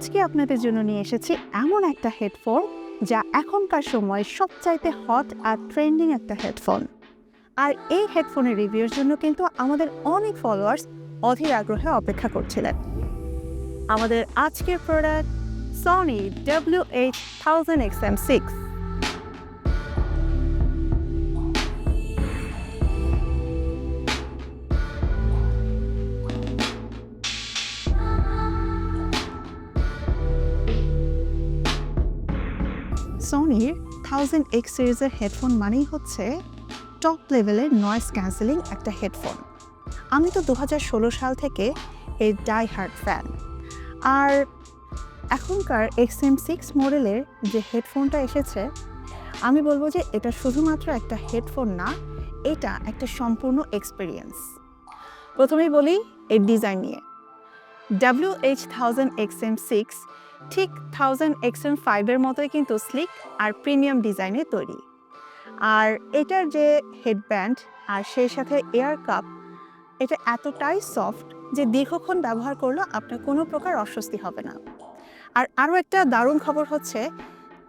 আজকে আপনাদের জন্য নিয়ে এসেছি এমন একটা হেডফোন যা এখনকার সময় সবচাইতে হট আর ট্রেন্ডিং একটা হেডফোন। আর এই হেডফোনের রিভিউর জন্য কিন্তু আমাদের অনেক ফলোয়ার্স অধীর আগ্রহে অপেক্ষা করছিলেন। আমাদের আজকের product Sony W eight thousand X M six সোনির thousand X সিরিজের হেডফোন মানেই হচ্ছে টপ লেভেলের নয়েজ ক্যান্সেলিং একটা হেডফোন আমি তো দু হাজার ষোলো সাল থেকে এর ডাই হার্ট ফ্যান আর এখনকার এক্স এম সিক্স মডেলের যে হেডফোনটা এসেছে, আমি বলব যে এটা শুধুমাত্র একটা হেডফোন না, এটা একটা সম্পূর্ণ এক্সপিরিয়েন্স প্রথমেই বলি এর ডিজাইন নিয়ে। W H thousand X M six ঠিক থাউজেন্ড এক্স এম ফাইভের মতোই কিন্তু স্লিক আর প্রিমিয়াম ডিজাইনে তৈরি। আর এটার যে হেডব্যান্ড আর সেই সাথে এয়ার কাপ এটা এতটাই সফট যে দীর্ঘক্ষণ ব্যবহার করলে আপনার কোনো প্রকার অস্বস্তি হবে না। আর আরও একটা দারুণ খবর হচ্ছে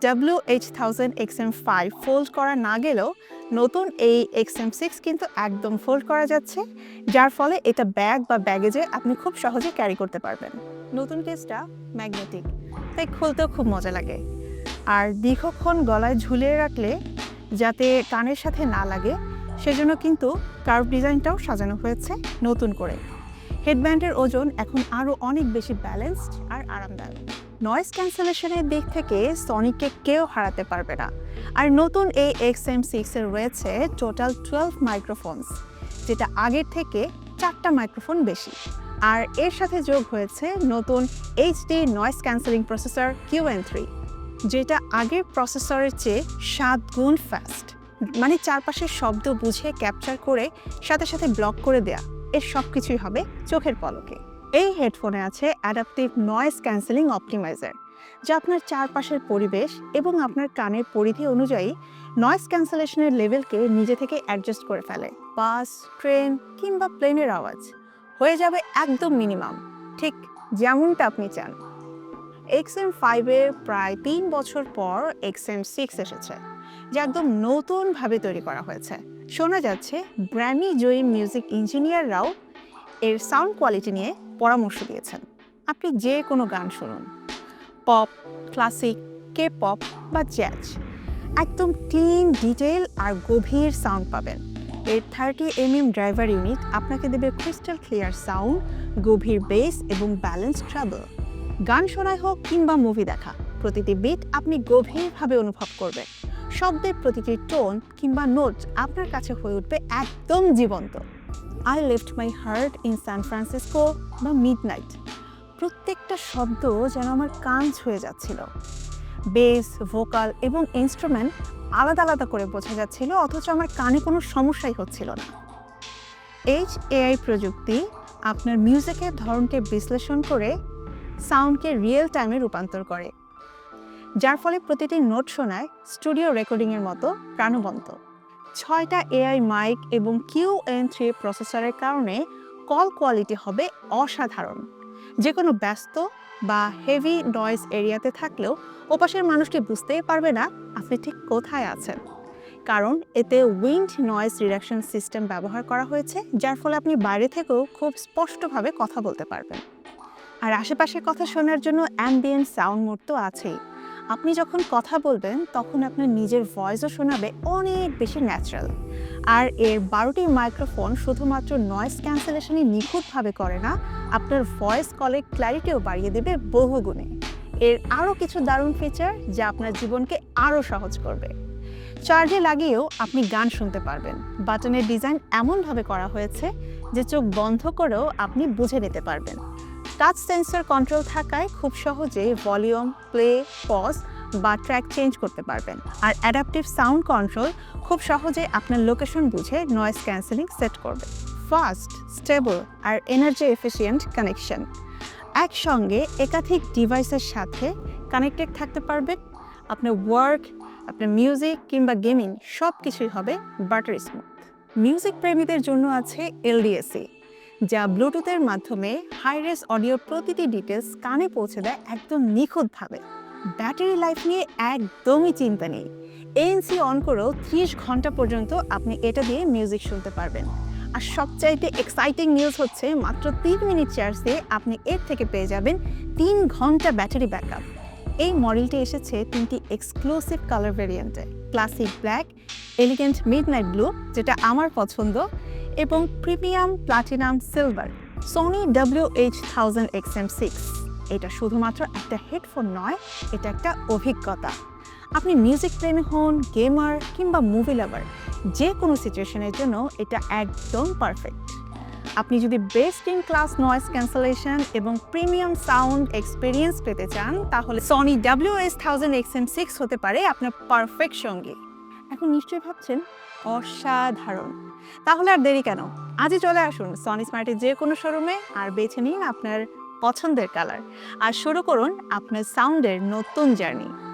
W H thousand X M five fold করা না গেলেও নতুন এই এক্স এম সিক্স কিন্তু একদম ফোল্ড করা যাচ্ছে, যার ফলে এটা ব্যাগ বা ব্যাগেজে আপনি খুব সহজে ক্যারি করতে পারবেন। নতুন কেসটা ম্যাগনেটিক তাই খুলতেও খুব মজা লাগে। আর দীর্ঘক্ষণ গলায় ঝুলিয়ে রাখলে যাতে কানের সাথে না লাগে, সেজন্য কিন্তু কার্ভ ডিজাইনটাও সাজানো হয়েছে নতুন করে। হেডব্যান্ডের ওজন এখন আরও অনেক বেশি ব্যালেন্সড আর আরামদায়ক। নয়েজ ক্যান্সেলেশনের দিক থেকে সনিককে কেউ হারাতে পারবে না। আর নতুন এই এক্স এম সিক্সের রয়েছে টোটাল টুয়েলভ মাইক্রোফোনস যেটা আগের থেকে চারটা মাইক্রোফোন বেশি। আর এর সাথে যোগ হয়েছে নতুন HD noise cancelling processor Q N three যেটা আগের প্রসেসরের চেয়ে সাত গুণ ফাস্ট মানে চারপাশের শব্দ বুঝে ক্যাপচার করে সাথে সাথে ব্লক করে দেয়া। এর সব কিছুই হবে চোখের পলকে। এই হেডফোনে আছে অ্যাডাপটিভ নয়েজ ক্যান্সেলিং অপটিমাইজার, যা আপনার চারপাশের পরিবেশ এবং আপনার কানের পরিধি অনুযায়ী নয়েজ ক্যান্সেলেশনের লেভেলকে নিজে থেকে অ্যাডজাস্ট করে ফেলে। বাস, ট্রেন কিংবা প্লেনের আওয়াজ হয়ে যাবে একদম মিনিমাম, ঠিক যেমনটা আপনি চান। এক্স এম ফাইভের প্রায় তিন বছর পর এক্স এম সিক্স এসেছে, যা একদম নতুনভাবে তৈরি করা হয়েছে। শোনা যাচ্ছে গ্র্যামি জয়ী মিউজিক ইঞ্জিনিয়াররাও এর সাউন্ড কোয়ালিটি নিয়ে পরামর্শ দিয়েছেন। আপনি যে কোনো গান শুনুন। পপ ক্লাসিক কে পপ বা জ্যাজ একদম ক্লিন ডিটেল আর গভীর সাউন্ড পাবেন। এর thirty M M driver unit আপনাকে দেবে ক্রিস্টাল ক্লিয়ার সাউন্ড গভীর বেস এবং ব্যালেন্স ট্রাভেল গান শোনায় হোক কিংবা মুভি দেখা, প্রতিটি বিট আপনি গভীরভাবে অনুভব করবেন। শব্দের প্রতিটি টোন কিংবা নোট আপনার কাছে হয়ে উঠবে একদম জীবন্ত। I left my heart in San Francisco বা মিড নাইট প্রত্যেকটা শব্দ যেন আমার কান ছুঁয়ে যাচ্ছিল। বেস ভোকাল এবং ইনস্ট্রুমেন্ট আলাদা আলাদা করে বোঝা যাচ্ছিল, অথচ আমার কানে কোনো সমস্যাই হচ্ছিল না। এইচ এআই প্রযুক্তি আপনার মিউজিকের ধরনকে বিশ্লেষণ করে সাউন্ডকে রিয়েল টাইমে রূপান্তর করে, যার ফলে প্রতিটি নোট শোনায় স্টুডিও রেকর্ডিংয়ের মতো প্রাণবন্ত। ছয়টা এআই মাইক এবং কিউ এন থ্রি প্রসেসরের কারণে কল কোয়ালিটি হবে অসাধারণ। যে কোনো ব্যস্ত বা হেভি নয়েজ এরিয়াতে থাকলেও ওপাশের মানুষটি বুঝতেই পারবে না আপনি ঠিক কোথায় আছেন। কারণ এতে উইন্ড নয়েজ রিডাকশন সিস্টেম ব্যবহার করা হয়েছে, যার ফলে আপনি বাইরে থেকেও খুব স্পষ্টভাবে কথা বলতে পারবেন। আর আশেপাশের কথা শোনার জন্য অ্যাম্বিয়েন্ট সাউন্ড মোড তো আছেই। আপনি যখন কথা বলবেন, তখন আপনার নিজের ভয়েসও শোনাবে অনেক বেশি ন্যাচারাল আর এর বারোটি মাইক্রোফোন শুধুমাত্র নয়েজ ক্যান্সেলেশনই নিখুঁতভাবে করে না, আপনার ভয়েস কলের ক্ল্যারিটিও বাড়িয়ে দেবে বহুগুণে। এর আরও কিছু দারুণ ফিচার যা আপনার জীবনকে আরও সহজ করবে। চার্জে লাগিয়েও আপনি গান শুনতে পারবেন। বাটনের ডিজাইন এমনভাবে করা হয়েছে যে চোখ বন্ধ করেও আপনি বুঝে নিতে পারবেন। টাচ সেন্সর কন্ট্রোল থাকায় খুব সহজেই ভলিউম, প্লে, পজ বা ট্র্যাক চেঞ্জ করতে পারবেন। আর অ্যাডাপটিভ সাউন্ড কন্ট্রোল খুব সহজে আপনার লোকেশন বুঝে নয়েজ ক্যান্সেলিং সেট করবে। ফাস্ট, স্টেবল আর এনার্জি এফিসিয়েন্ট কানেকশন একসঙ্গে একাধিক ডিভাইসের সাথে কানেক্টেড থাকতে পারবেন। আপনার ওয়ার্ক আপনার মিউজিক কিংবা গেমিং সব কিছুই হবে বাটার স্মুথ মিউজিক প্রেমীদের জন্য আছে এলডিএসি যা ব্লুটুথের মাধ্যমে হাইরেস অডিওর প্রতিটি ডিটেলস কানে পৌঁছে দেয় একদম নিখুঁতভাবে। ব্যাটারি লাইফ নিয়ে একদমই চিন্তা নেই। এএনসি অন করেও ত্রিশ ঘণ্টা পর্যন্ত আপনি এটা দিয়ে মিউজিক শুনতে পারবেন। আর সবচাইতে এক্সাইটিং নিউজ হচ্ছে মাত্র তিন মিনিট চার্জ দিয়ে আপনি এর থেকে পেয়ে যাবেন তিন ঘণ্টা ব্যাটারি ব্যাকআপ এই মডেলটি এসেছে তিনটি exclusive colour ভেরিয়েন্টে classic black elegant midnight blue যেটা আমার পছন্দ। এবং premium, platinum, silver. Sony W H thousand X M six এটা শুধুমাত্র একটা হেডফোন নয়, এটা একটা অভিজ্ঞতা। আপনি মিউজিক প্রেমী হন গেমার কিংবা মুভি লাভার যে কোনো সিচুয়েশনের জন্য এটা একদম পারফেক্ট আপনি যদি best in class noise cancellation এবং প্রিমিয়াম সাউন্ড এক্সপিরিয়েন্স পেতে চান, তাহলে Sony W S thousand X M six হতে পারে আপনার পারফেক্ট সঙ্গী। এখন নিশ্চয়ই ভাবছেন? অসাধারণ। তাহলে আর দেরি কেন? আজই চলে আসুন সনি স্মার্টের যে কোনো শোরুমে আর বেছে নিন আপনার পছন্দের কালার আর শুরু করুন আপনার সাউন্ডের নতুন জার্নি